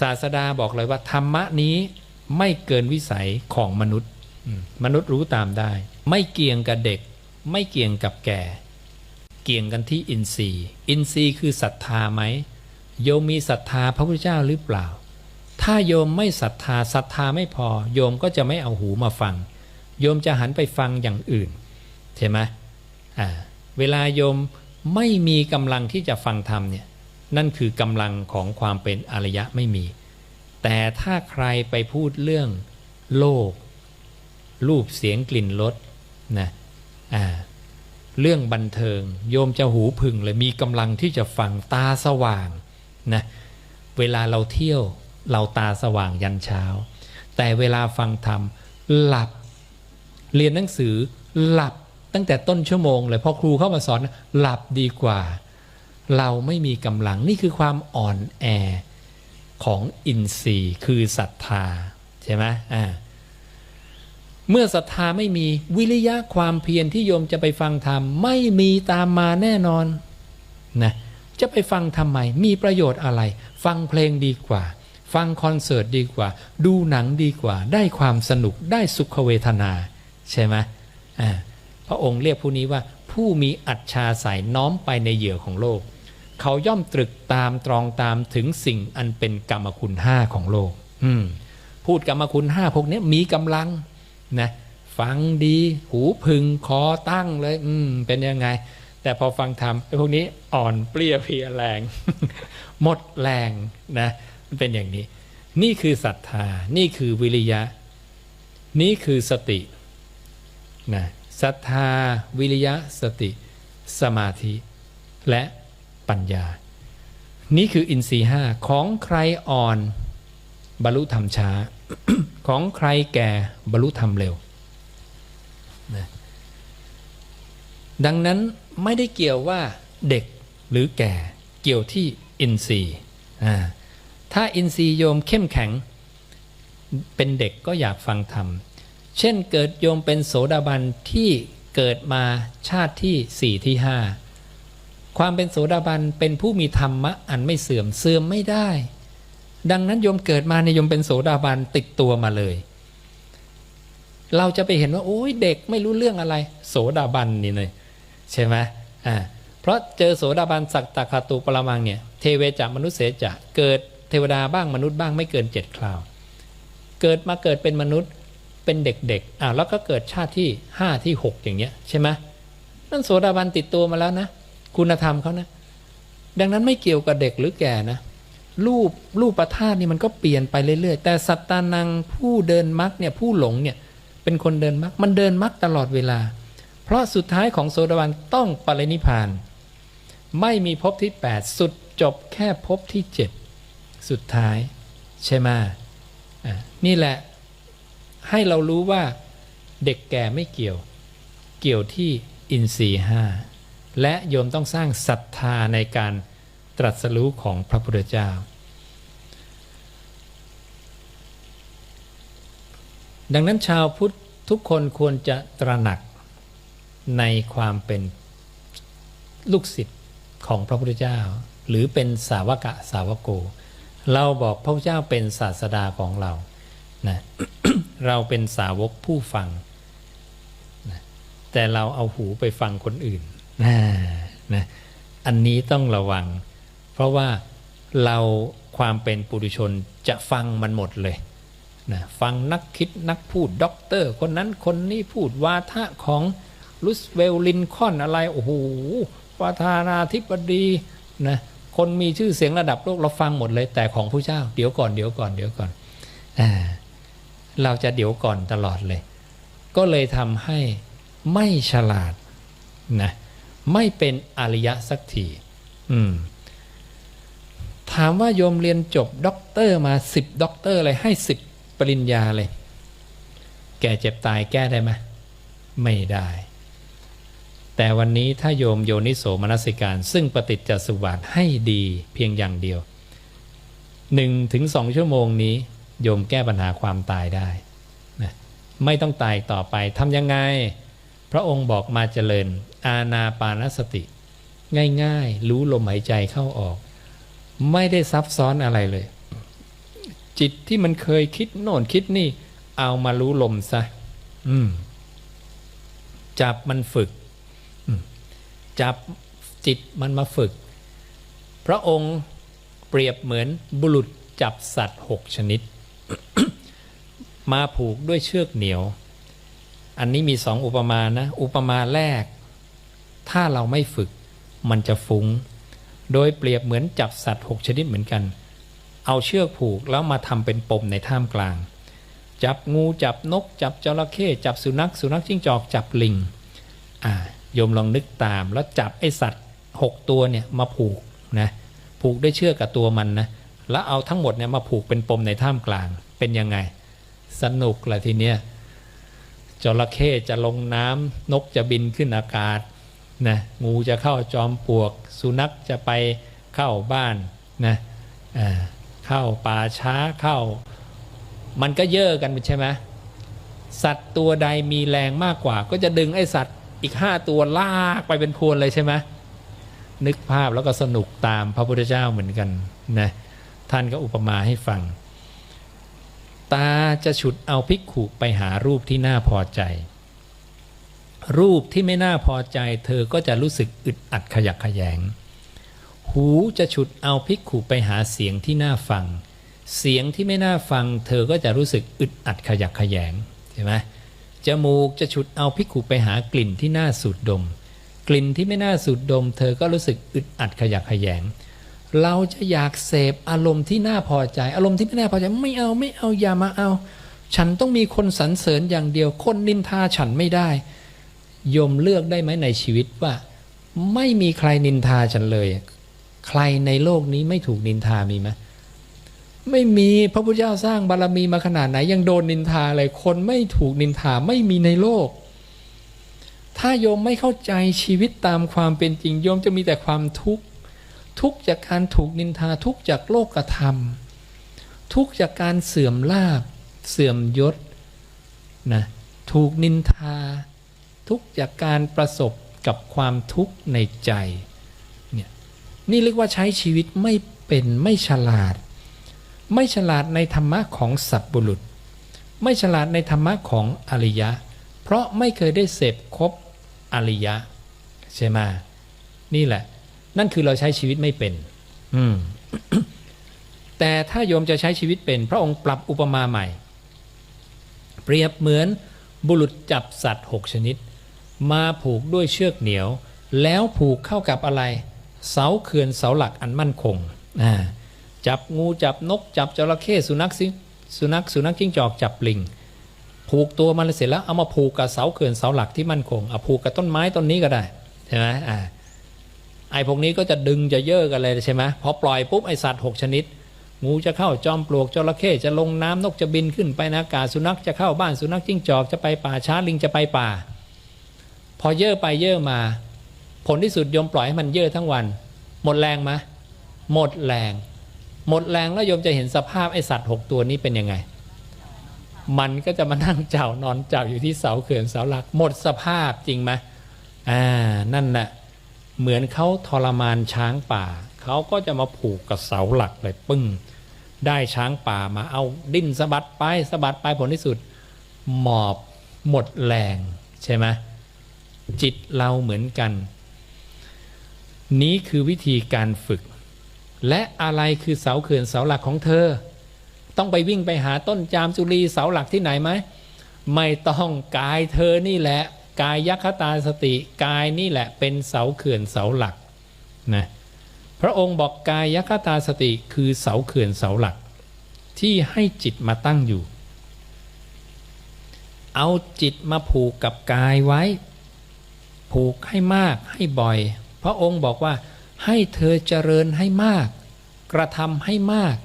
ศาสดาบอกเลยว่าธรรมะนี้ไม่เกินวิสัยของมนุษย์ มนุษย์รู้ตามได้ ไม่เกี่ยงกับเด็ก ไม่เกี่ยงกับแก่ เกี่ยงกันที่อินทรีย์ อินทรีย์คือศรัทธาไหมโยมมีศรัทธาพระพุทธเจ้าหรือเปล่า ถ้าโยมไม่ศรัทธาศรัทธาไม่พอ โยมก็จะไม่เอาหูมาฟัง โยมจะหันไปฟังอย่างอื่นใช่ไหมอ่าเวลาโยมไม่มีกำลังที่จะฟังธรรมเนี่ย นั่นคือกำลังของความเป็นอริยะไม่มี แต่ถ้าใครไปพูดเรื่องโลก รูปเสียงกลิ่นรสนะอ่าเรื่องบันเทิง โยมจะหูผึ่งเลยมีกำลังที่จะฟังตาสว่างนะเวลาเราเที่ยวเราตาสว่างยันเช้า แต่เวลาฟังธรรมหลับ เรียนหนังสือหลับตั้งแต่ต้นชั่วโมงเลยพอครูเข้ามาสอนหลับดีกว่า เราไม่มีกำลังนี่คือความอ่อนแอของอินทรีย์คือศรัทธาใช่ไหมอ่าเมื่อศรัทธาไม่มีวิริยะความเพียรที่โยมจะไปฟังธรรมไม่มีตามมาแน่นอนนะจะไปฟังทำไม มีประโยชน์อะไร ฟังเพลงดีกว่า ฟังคอนเสิร์ตดีกว่า ดูหนังดีกว่า ได้ความสนุกได้สุขเวทนา ใช่ไหมอ่าพระองค์เรียกผู้นี้ว่าผู้มีอัจฉาสายน้อมไปในเหยื่อของโลก เขาย่อมตรึกตามตรองตามถึงสิ่งอันเป็นกรรมคุณห้าของโลก อืมพูดกรรมคุณห้าพวกนี้มีกำลังนะฟังดี หูพึงคอตั้งเลย อืมเป็นยังไง แต่พอฟังธรรมไอ้พวกนี้อ่อนเปรี้ยเพียแรง หมดแรงนะมันเป็นอย่างนี้ นี่คือศรัทธา นี่คือวิริยะ นี่คือสตินะศรัทธาวิริยะสติ สมาธิ และ ปัญญา นี่คืออินทรีห้าของใครอ่อนบรรลุธรรมช้า ของใครแก่บรรลุธรรมเร็วนะดังนั้นไม่ได้เกี่ยวว่าเด็กหรือแก่เกี่ยวที่อินทรีย์อ่ถ้าอินทรีย์โยมเข้มแข็ง เป็นเด็กก็อยากฟังธรรม เช่นเกิดโยมเป็นโสดาบันที่เกิดมาชาติที่สี่ที่ห้า ความเป็นโสดาบันเป็นผู้มีธรรมะอันไม่เสื่อมเสื่อมไม่ได้ ดังนั้นโยมเกิดมาในโยมเป็นโสดาบันติดตัวมาเลย เราจะไปเห็นว่าโอ้ยเด็กไม่รู้เรื่องอะไร โสดาบันนี่เลยใช่ไหมอ่าเพราะเจอโสดาบันสักตะคาตุปรมังเนี่ยเทเวจะมนุษย์เสจะเกิดเทวดาบ้างมนุษย์บ้างไม่เกินเจ็ดคราว เกิดมาเกิดเป็นมนุษย์เป็นเด็กๆอ่าแล้วก็เกิดชาติที่ห้าที่หกอย่างเงี้ยใช่ไหมนั่นโสดาบันติดตัวมาแล้วนะ คุณธรรมเขานะ ดังนั้นไม่เกี่ยวกับเด็กหรือแก่นะ รูปรูปประธาตนี่มันก็เปลี่ยนไปเรื่อยๆ แต่สัตตานังผู้เดินมรรคเนี่ยผู้หลงเนี่ยเป็นคนเดินมรรคมันเดินมรรคตลอดเวลา เพราะสุดท้ายของโสดาบันต้องปรินิพาน ไม่มีภพที่ 8 สุดจบแค่ภพที่ 7 สุดท้ายใช่ไหมนี่แหละให้เรารู้ว่าเด็กแก่ไม่เกี่ยว เกี่ยวที่อินทรีห้า และโยมต้องสร้างศรัทธาในการตรัสรู้ของพระพุทธเจ้า ดังนั้นชาวพุทธทุกคนควรจะตระหนักในความเป็นลูกศิษย์ของพระพุทธเจ้า หรือเป็นสาวกะสาวโก เราบอกพระพุทธเจ้าเป็นศาสดาของเรานะเราเป็นสาวกผู้ฟังนะแต่เราเอาหูไปฟังคนอื่น นะนะอันนี้ต้องระวัง เพราะว่าเราความเป็นปุถุชนจะฟังมันหมดเลยนะฟังนักคิดนักพูดด็อกเตอร์ คนนั้นคนนี้พูดวาทะของลุสเวลลินคอนอะไร โอ้โหประธานาธิบดีนะคนมีชื่อเสียงระดับโลกเราฟังหมดเลย แต่ของผู้เจ้า เดี๋ยวก่อนเดี๋ยวก่อนเดี๋ยวก่อนอ่าเราจะเดี๋ยวก่อนตลอดเลย ก็เลยทำให้ไม่ฉลาดนะ ไม่เป็นอริยะสักทีถามว่าโยมเรียนจบด็อกเตอร์มาสิบด็อกเตอร์เลยให้สิบปริญญาเลย แก่เจ็บตายแก้ได้ไหมไม่ได้ แต่วันนี้ถ้าโยมโยนิโสมนสิการ ซึ่งปฏิจจสุบาทให้ดีเพียงอย่างเดียวหนึ่งถึงสองชั่วโมงนี้ โยมแก้ปัญหาความตายได้นะไม่ต้องตายต่อไปทำยังไง ระองค์บอกมาเจริญ อาณาปานสติ ง่ายๆ รู้ลมหายใจเข้าออก ไม่ได้ซับซ้อนอะไรเลย จิตที่มันเคยคิดโน่นคิดนี่ เอามารู้ลมซะมจับมันฝึก จับจิตมันมาฝึก พระองค์เปรียบเหมือนบุรุษจับสัตว์หกชนิด มาผูกด้วยเชือกเหนียว อันนี้มีสองอุปมานะ อุปมาแรก ถ้าเราไม่ฝึก มันจะฟุง้ง โดยเปรียบเหมือนจับสัตว์หกชนิดเหมือนกัน เอาเชือกผูกแล้วมาทำเป็นปมในท่ามกลาง จับงูจับนก จับจระเข้จับสุนัข สุนัขจิ้งจอกจับลิง อ่าโยมลองนึกตาม แล้วจับไอสัตว์หกตัวเนี่ยมาผูกนะผูกด้วยเชือกกับตัวมันนะแล้วเอาทั้งหมดเนี่ยมาผูกเป็นปมในท่ามกลางเป็นยังไง สนุกละทีเนี้ย จระเข้จะลงน้ำนกจะบินขึ้นอากาศนะงูจะเข้าจอมปลวก สุนัขจะไปเข้าบ้านนะเข้าป่าช้าเข้า มันก็เย่อกันใช่ไหมสัตว์ตัวใดมีแรงมากกว่า ก็จะดึงไอสัตว์อีกห้าตัวลากไปเป็นพวนเลยใช่ไหมนึกภาพแล้วก็สนุกตามพระพุทธเจ้าเหมือนกันนะท่านก็อุปมาให้ฟัง ตาจะฉุดเอาภิกขุไปหารูปที่น่าพอใจ รูปที่ไม่น่าพอใจ เธอก็จะรู้สึกอึดอัดขยักขยง หูจะฉุดเอาภิกขุไปหาเสียงที่น่าฟัง เสียงที่ไม่น่าฟัง เธอก็จะรู้สึกอึดอัดขยักขยงใช่ไหมจมูกจะฉุดเอาภิกขุไปหากลิ่นที่น่าสูดดม กลิ่นที่ไม่น่าสูดดม เธอก็รู้สึกอึดอัดขยักขยง เราจะอยากเสพอารมณ์ที่น่าพอใจ อารมณ์ที่ไม่น่าพอใจไม่เอาไม่เอาอย่ามาเอา ฉันต้องมีคนสรรเสริญอย่างเดียว คนนินทาฉันไม่ได้โยมเลือกได้ไหมในชีวิตว่า ไม่มีใครนินทาฉันเลย ใครในโลกนี้ไม่ถูกนินทามีไหมไม่มีพระพุทธเจ้าสร้างบารมีมาขนาดไหนยังโดนนินทาเลยคนไม่ถูกนินทาไม่มีในโลก ถ้าโยมไม่เข้าใจชีวิตตามความเป็นจริงโยมจะมีแต่ความทุกข์ ทุกจากการถูกนินทาทุกจากโลกธรรม ทุกจากการเสื่อมลาบ เสื่อมยศนะถูกนินทา ทุกจากการประสบกับความทุกข์ในใจเนี่ยนี่เรียกว่าใช้ชีวิตไม่เป็นไม่ฉลาด ไม่ฉลาดในธรรมะของสัตบุรุษ ไม่ฉลาดในธรรมะของอริยะ เพราะไม่เคยได้เสพคบอริยะ ใช่ไหมนี่แหละ นั่นคือเราใช้ชีวิตไม่เป็น อืม แต่ถ้าโยมจะใช้ชีวิตเป็น พระองค์ปรับอุปมาใหม่ เปรียบเหมือนบุรุษจับสัตว์หกชนิด มาผูกด้วยเชือกเหนียว แล้วผูกเข้ากับอะไร เสาเขื่อนเสาหลักอันมั่นคงอ่าจับงูจับนก จับจระเข้สุนัขสิสุนัขสุนัขจิ้งจอกจับลิงผูกตัวมันเสร็จแล้วเอามาผูกกับเสาเขื่อนเสาหลักที่มั่นคงเอาผูกกับต้นไม้ต้นนี้ก็ได้ใช่ไหมอ่า ไอ้พวกนี้ก็จะดึงจะเย่อกันเลยใช่ไหมพอปล่อยปุ๊บไอสัตว์หกชนิด งูจะเข้าจอมปลวกจระเข้จะลงน้ำนกจะบินขึ้นไปนอากาศสุนัขจะเข้าบ้านสุนัขจิ้งจอกจะไปป่าช้าลิงจะไปป่า พอเย่อไปเย่อมา ผลที่สุดยมปล่อยให้มันเย่อทั้งวัน หมดแรงไหมหมดแรง หมดแรงแล้วยมจะเห็นสภาพไอสัตว์หกตัวนี้เป็นยังไง มันก็จะมานั่งเจ้านอนเจ้าอยู่ที่เสาเขื่อนเสาหลัก หมดสภาพจริงไหมอ่านั่นแหละ เหมือนเขาทรมานช้างป่า เขาก็จะมาผูกกับเสาหลักเลยปึ้ง ได้ช้างป่ามาเอาดิ้นสะบัดไปสะบัดไปผลที่สุด หมอบหมดแรงใช่ไหมจิตเราเหมือนกัน นี้คือวิธีการฝึก และอะไรคือเสาเขื่อนเสาหลักของเธอ ต้องไปวิ่งไปหาต้นจามจุลีเสาหลักที่ไหนไหมไม่ต้องกายเธอนี่แหละ กายยัคตาสติกายนี่แหละเป็นเสาเขื่อนเสาหลักนะพระองค์บอกกายยัคตาสติคือเสาเขื่อนเสาหลัก ที่ให้จิตมาตั้งอยู่ เอาจิตมาผูกกับกายไว้ ผูกให้มากให้บ่อย พระองค์บอกว่าให้เธอเจริญให้มาก กระทำให้มาก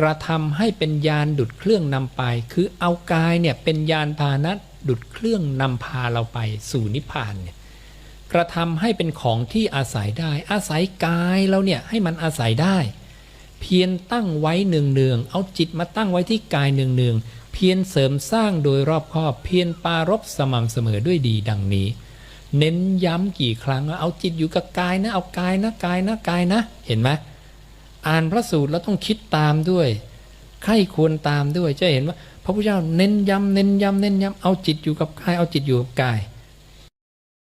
กระทำให้เป็นยานดุดเครื่องนำไป คือเอากายเนี่ยเป็นยานพาหนะ ดุดเครื่องนำพาเราไปสู่นิพพานเนี่ยกระทำให้เป็นของที่อาศัยได้ อาศัยกายเราเนี่ยให้มันอาศัยได้ เพียรตั้งไว้เนืองๆเอาจิตมาตั้งไว้ที่กายเนืองๆเพียรเสริมสร้างโดยรอบคอบ เพียรปารบสม่ำเสมอด้วยดีดังนี้ เน้นย้ำกี่ครั้งว่าเอาจิตอยู่กับกายนะ เอากายนะกายนะกายนะ เห็นไหมอ่านพระสูตรแล้วต้องคิดตามด้วยใครควรตามด้วยจะเห็นว่า พระพุทธเจ้าเน้นย้ำเน้นย้ำเน้นย้ำเอาจิตอยู่กับกายเอาจิตอยู่กับกาย